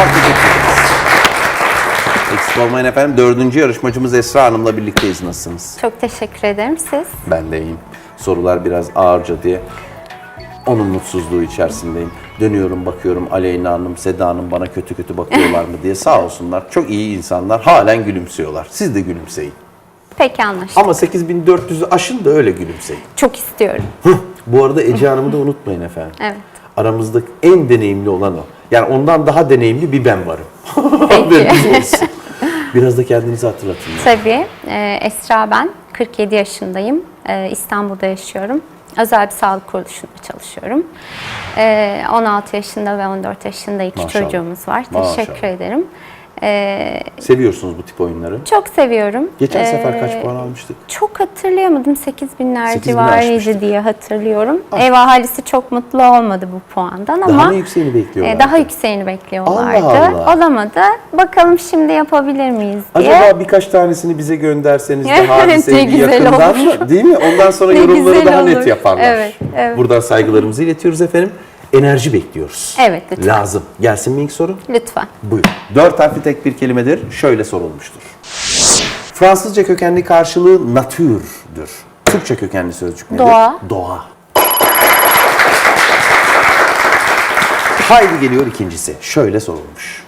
Alkış ederiz. Eksik olmayın efendim. Dördüncü yarışmacımız Esra Hanım'la birlikteyiz. Nasılsınız? Çok teşekkür ederim. Siz? Ben de iyiyim. Sorular biraz ağırca diye onun mutsuzluğu içerisindeyim. Dönüyorum bakıyorum Aleyna Hanım, Seda Hanım bana kötü kötü bakıyorlar mı diye sağ olsunlar. Çok iyi insanlar. Halen gülümsüyorlar. Siz de gülümseyin. Peki anlaştık. Ama 8400'ü aşın da öyle gülümseyin. Çok istiyorum. Bu arada Ece Hanım'ı da unutmayın efendim. Evet. Aramızda en deneyimli olan o. Yani ondan daha deneyimli bir ben varım. Olsun. Biraz da kendinizi hatırlatın. Tabii. Ee, Esra ben. 47 yaşındayım. Ee, İstanbul'da yaşıyorum. Özel bir sağlık kuruluşunda çalışıyorum. Ee, 16 yaşında ve 14 yaşında iki Maşallah. çocuğumuz var. Maşallah. Teşekkür ederim. Ee, Seviyorsunuz bu tip oyunları. çok seviyorum. Geçen Ee, sefer kaç puan almıştık? Çok hatırlayamadım. 8 binler 8 bin civarıydı aşmıştık. diye hatırlıyorum. Ev ahalisi çok mutlu olmadı bu puandan ama Daha mı yükseğini bekliyorlar? e, daha yükseğini bekliyorlardı. Allah Allah. Olamadı. Bakalım şimdi yapabilir miyiz diye. Acaba birkaç tanesini bize gönderseniz de hadiseyi ne bir güzel yakından olur. mı? Değil mi? Ondan sonra Ne yorumları güzel daha olur. net yaparlar. Evet, evet. Buradan saygılarımızı iletiyoruz efendim. Enerji bekliyoruz. Evet, lütfen. Lazım. Gelsin mi ilk soru? Lütfen. Buyur. Dört harfli tek bir kelimedir. Şöyle sorulmuştur. Fransızca kökenli karşılığı natürdür. Türkçe kökenli sözcük nedir? Doğa. Doğa. Haydi geliyor ikincisi. Şöyle sorulmuş.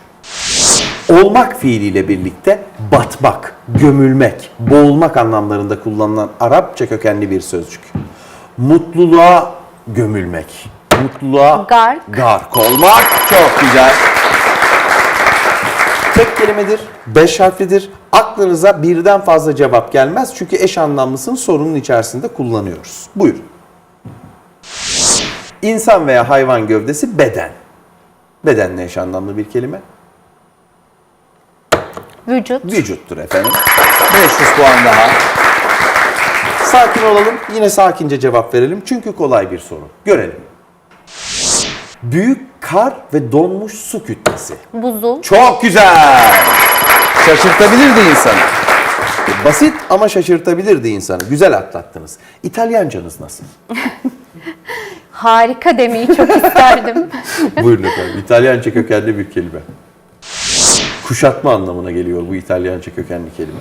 Olmak fiiliyle birlikte batmak, gömülmek, boğulmak anlamlarında kullanılan Arapça kökenli bir sözcük. Mutluluğa gömülmek. Mutluluğa Gark. gark olmak. Çok güzel. Tek kelimedir, beş harflidir. Aklınıza birden fazla cevap gelmez çünkü eş anlamlısını sorunun içerisinde kullanıyoruz. Buyurun. İnsan veya hayvan gövdesi beden. Bedenle eş anlamlı bir kelime. Vücut. Vücuttur efendim. 500 puan daha. Sakin olalım. Yine sakince cevap verelim. Çünkü kolay bir soru. Görelim. Büyük kar ve donmuş su kütlesi. Buzul. Çok güzel. Şaşırtabilirdi insanı. Basit ama şaşırtabilirdi insanı. Güzel atlattınız. İtalyancanız nasıl? Harika demeyi çok isterdim. Buyurun efendim. İtalyanca kökenli bir kelime. Kuşatma anlamına geliyor bu İtalyanca kökenli kelime.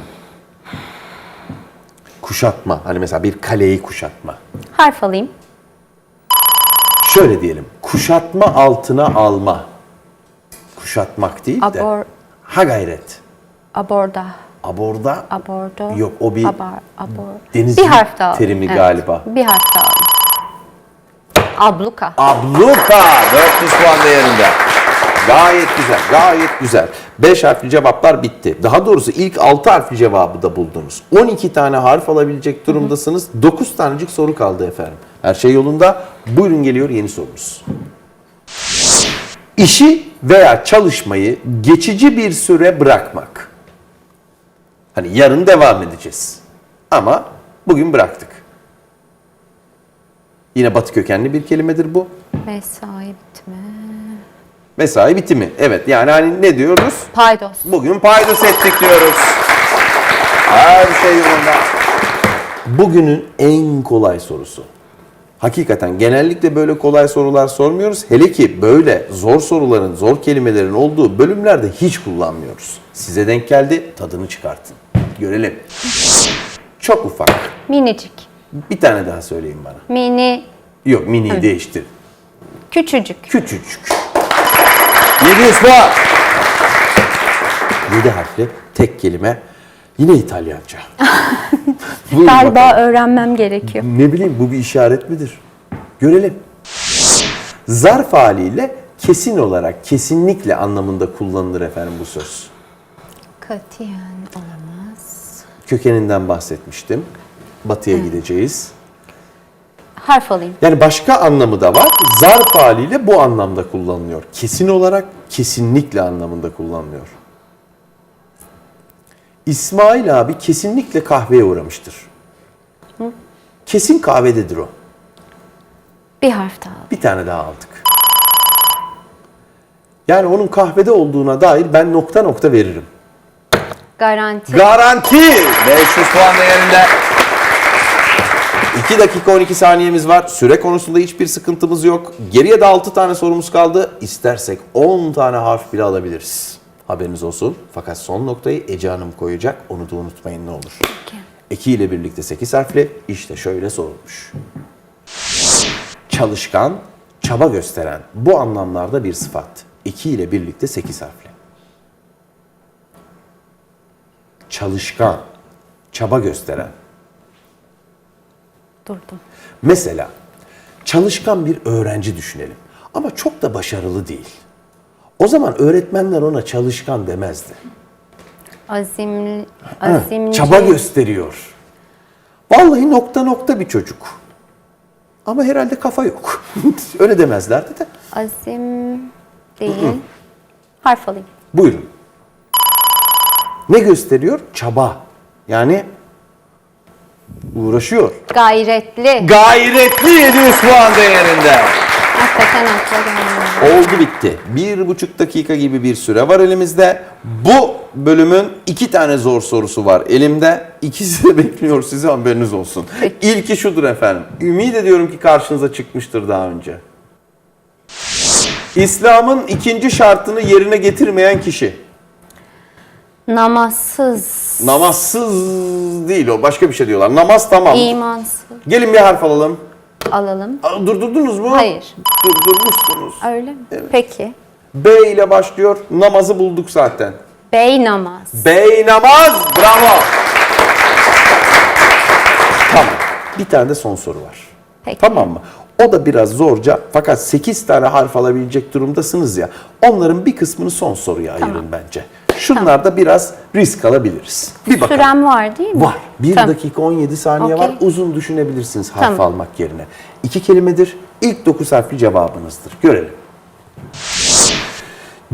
Kuşatma. Hani mesela bir kaleyi kuşatma. Harf alayım. Şöyle diyelim. Kuşatma altına alma. Kuşatmak değil de. Abor, Ha gayret. aborda. Aborda. Abordo. Yok, o bir Abar, abor. denizcilik bir harf daha. terimi galiba. Bir harf daha. Abluka. Abluka 400 puan değerinde. Gayet güzel, gayet güzel. 5 harfli cevaplar bitti. Daha doğrusu ilk 6 harfli cevabı da buldunuz. 12 tane harf alabilecek durumdasınız. 9 tanecik soru kaldı efendim. Her şey yolunda. Buyurun geliyor yeni sorumuz. İşi veya çalışmayı geçici bir süre bırakmak. Hani yarın devam edeceğiz. Ama bugün bıraktık. Yine batı kökenli bir kelimedir bu. Mesai. Mesai bitimi. Evet yani hani ne diyoruz? Paydos. Bugün paydos ettik diyoruz. Her şey yolunda. Bugünün en kolay sorusu. Hakikaten genellikle böyle kolay sorular sormuyoruz. Hele ki böyle zor soruların, zor kelimelerin olduğu bölümlerde hiç kullanmıyoruz. Size denk geldi, tadını çıkartın. Görelim. Çok ufak. Minicik. Bir tane daha söyleyin bana. Mini. Yok mini değiştir. Küçücük. Küçücük. 700 puan. 7 harfli tek kelime. Yine İtalyanca. Galiba bakalım. öğrenmem gerekiyor. Ne bileyim bu bir işaret midir? Görelim. Zarf haliyle kesin olarak, kesinlikle anlamında kullanılır efendim bu söz. Katiyen olamaz. Kökeninden bahsetmiştim. Batıya gideceğiz. Harf alayım. Yani başka anlamı da var. Zarf haliyle bu anlamda kullanılıyor. Kesin olarak kesinlikle anlamında kullanılıyor. İsmail abi kesinlikle kahveye uğramıştır. Kesin kahvededir o. Bir harf daha. Bir tane daha aldık. Yani onun kahvede olduğuna dair ben nokta nokta veririm. Garanti. Garanti! 500 puan değerinde. 2 dakika 12 saniyemiz var. Süre konusunda hiçbir sıkıntımız yok. Geriye de 6 tane sorumuz kaldı. İstersek 10 tane harf bile alabiliriz. Haberiniz olsun. Fakat son noktayı Ece Hanım koyacak. Onu da unutmayın ne olur. Eki ile birlikte 8 harfli işte şöyle sorulmuş. Çalışkan, çaba gösteren bu anlamlarda bir sıfat. Eki ile birlikte 8 harfli. Çalışkan, çaba gösteren. Durdum. Mesela çalışkan bir öğrenci düşünelim ama çok da başarılı değil. O zaman öğretmenler ona çalışkan demezdi. Azimli, Ha, azimci. Çaba gösteriyor. Vallahi nokta nokta bir çocuk. Ama herhalde kafa yok. Öyle demezlerdi de. Azim değil. Harf alayım. Buyurun. Ne gösteriyor? Çaba. Yani uğraşıyor. Gayretli. Gayretli 700 puan değerinde. Hakikaten akla gelmiyor. Oldu bitti. Bir buçuk dakika gibi bir süre var elimizde. Bu bölümün iki tane zor sorusu var elimde. İkisi de bekliyor size haberiniz olsun. İlki şudur efendim. Ümit ediyorum ki karşınıza çıkmıştır daha önce. İslam'ın ikinci şartını yerine getirmeyen kişi. Namazsız. Namazsız değil o başka bir şey diyorlar. Namaz tamam. imansız. Gelin bir harf alalım. Alalım. Aa, Durdurdunuz mu? Hayır. Durdurmuşsunuz. Öyle mi? Peki. B ile başlıyor. Namazı bulduk zaten. Bey namaz. Bey namaz. Bravo. Tamam. Bir tane de son soru var. Peki. Tamam mı? O da biraz zorca fakat 8 tane harf alabilecek durumdasınız ya. Onların bir kısmını son soruya ayırın bence. Şunlarda biraz risk alabiliriz. Bir bakalım. Sürem var değil mi? Var. 1 Tamam. dakika 17 saniye var. Okey. Uzun düşünebilirsiniz harf Tamam. almak yerine. İki kelimedir. İlk 9 harfli cevabınızdır. Görelim.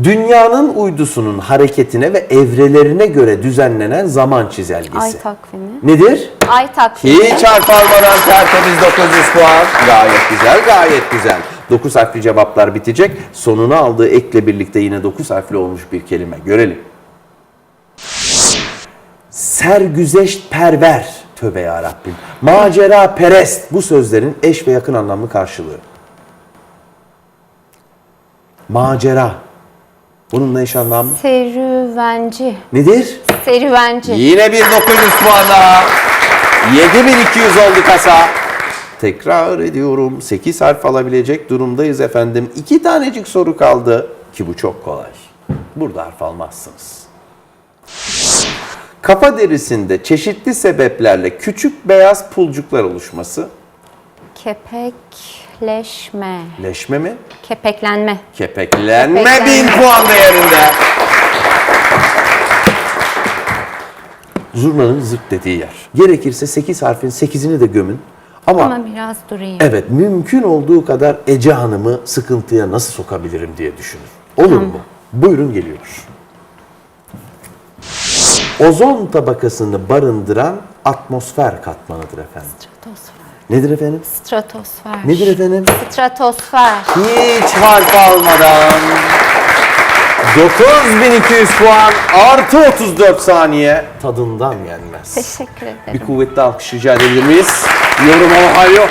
Dünyanın uydusunun hareketine ve evrelerine göre düzenlenen zaman çizelgesi. Ay takvimi. Nedir? Ay takvimi. Hiç harf almadan tertemiz 900 puan. Gayet güzel, gayet güzel. 9 harfli cevaplar bitecek. Sonuna aldığı ekle birlikte yine 9 harfli olmuş bir kelime. Görelim. Sergüzeşt perver. Tövbe ya Rabbim. Macera perest. Bu sözlerin eş ve yakın anlamlı karşılığı. Macera. Bununla eş anlamlı. Serüvenci. Nedir? Serüvenci. Yine bir 900 puan daha. 7200 oldu kasa. Tekrar ediyorum. 8 harf alabilecek durumdayız efendim. İki tanecik soru kaldı. Ki bu çok kolay. Burada harf almazsınız. Kafa derisinde çeşitli sebeplerle küçük beyaz pulcuklar oluşması. Kepekleşme. Leşme mi? Kepeklenme. Kepeklenme Kepeklenme. 1000 puan değerinde. Zurnanın zırt dediği yer. Gerekirse 8 harfin 8'ini de gömün. Ama, Ama biraz durayım. evet mümkün olduğu kadar Ece Hanım'ı sıkıntıya nasıl sokabilirim diye düşünün. Olur mu? Buyurun geliyor. Ozon tabakasını barındıran atmosfer katmanıdır efendim. Stratosfer. Nedir efendim? Stratosfer. Nedir efendim? Stratosfer. Hiç harf almadan 9200 puan artı 34 saniye tadından yenmez. Teşekkür ederim. Bir kuvvetli alkış rica edebilir miyiz? Yoruma mahal yok.